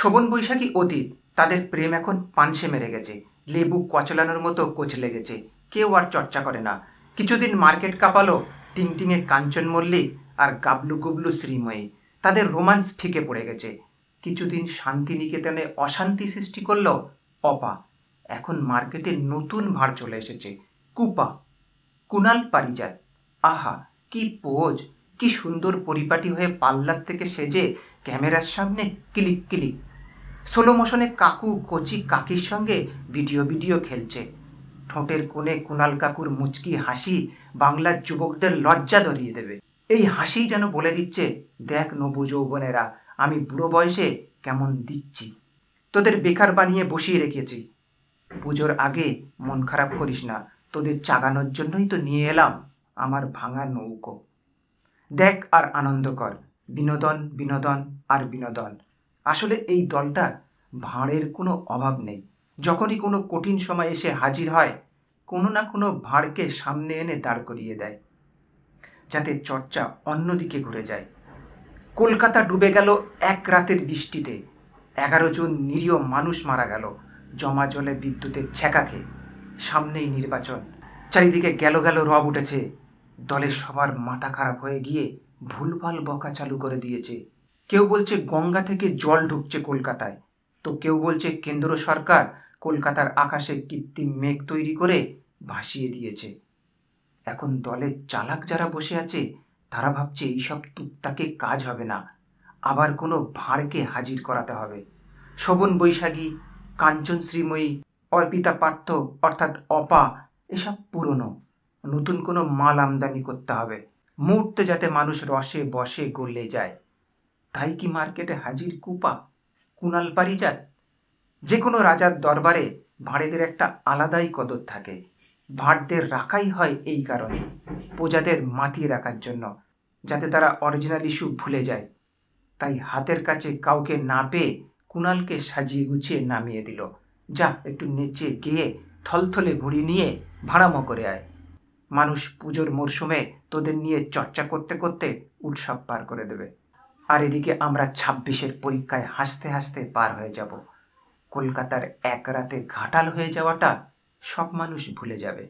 শোভন বৈশাখী অতীত, তাদের প্রেম এখন পানসে মেরে গেছে। লেবু কচলানোর মতো কোচ লেগেছে। কেউ আর চর্চা করে না। কিছুদিন মার্কেট কাঁপালো টিংটিংয়ে কাঞ্চন মল্লিক আর গাবলু গুবলু শ্রীময়ী। তাদের রোমান্স ফিকে পড়ে গেছে। কিছুদিন শান্তিনিকেতনে অশান্তি সৃষ্টি করল অপা এখন মার্কেটে নতুন ভার চলে এসেছে। কুপা, কুনাল পারিজাত। আহা, কি পোজ! কি সুন্দর পরিপাটি হয়ে পাল্লার থেকে সেজে ক্যামেরার সামনে ক্লিক ক্লিক। সোলো মোশনে কাকু, কচি কাকির সঙ্গে ভিডিও ভিডিও খেলছে। ঠোঁটের কোণে কুনাল কাকুর মুচকি হাসি বাংলার যুবকদের লজ্জা ধরিয়ে দেবে। এই হাসিই যেন বলে দিচ্ছে, দেখ নবু যৌবনেরা, আমি বুড়ো বয়সে কেমন দিচ্ছি। তোদের বেকার বানিয়ে বসিয়ে রেখেছি। পুজোর আগে মন খারাপ করিস না, তোদের চাগানোর জন্যই তো নিয়ে এলাম আমার ভাঙা নৌকো। দেখ আর আনন্দ কর, বিনোদন বিনোদন আর বিনোদন। আসলে এই দলটার ভাঁড়ের কোনো অভাব নেই। যখনই কোনো কঠিন সময় এসে হাজির হয়, কোনো না কোনো ভাঁড়কে সামনে এনে দাঁড় করিয়ে দেয়, যাতে চর্চা অন্যদিকে ঘুরে যায়। কলকাতা ডুবে গেল এক রাতের বৃষ্টিতে। এগারো জন নিরীহ মানুষ মারা গেল, জমা জলে বিদ্যুতের ছ্যাঁকা খেয়ে। সামনেই নির্বাচন। চারিদিকে গেল গেল রব উঠেছে। দলের সবার মাথা খারাপ হয়ে গিয়ে ভুলভাল বকা চালু করে দিয়েছে। কেউ বলছে গঙ্গা থেকে জল ঢুকছে কলকাতায়। তো কেউ বলছে কেন্দ্র সরকার কলকাতার আকাশে কৃত্রিম মেঘ তৈরি করে ভাসিয়ে দিয়েছে। এখন দলের চালাক যারা বসে আছে, তারা ভাবছে এইসব তুকতাকে কাজ হবে না। আবার কোনো ভাঁড়কে হাজির করাতে হবে। শোভন বৈশাখী, কাঞ্চন শ্রীময়ী, অর্পিতা পার্থ অর্থাৎ অপা, এসব পুরনো। নতুন কোনো মাল আমদানি করতে হবে। মুহূর্তে যাতে মানুষ রসে বসে গলে যায়। তাই কি মার্কেটে হাজির কুপা কুনাল পারিজাত যে কোনো রাজার দরবারে ভাঁড়েদের একটা আলাদাই কদর থাকে। ভাঁড়দের রাখাই হয় এই কারণে, প্রজাদের মাতিয়ে রাখার জন্য, যাতে তারা অরিজিনাল ইস্যু ভুলে যায়। তাই হাতের কাছে কাউকে না পেয়ে কুণালকে সাজিয়ে গুছিয়ে নামিয়ে দিল। যা একটু নেচে গিয়ে থলথলে ভুড়ি নিয়ে ভাড়ামো করে আয়। মানুষ পুজোর মরশুমে তোদের নিয়ে চর্চা করতে করতে উৎসব পার করে দেবে। আর এদিকে আমরা ছাব্বিশের পরীক্ষায় হাসতে হাসতে পার হয়ে যাব। কলকাতার এক রাতে ঘাটাল হয়ে যাওয়াটা সব মানুষ ভুলে যাবে।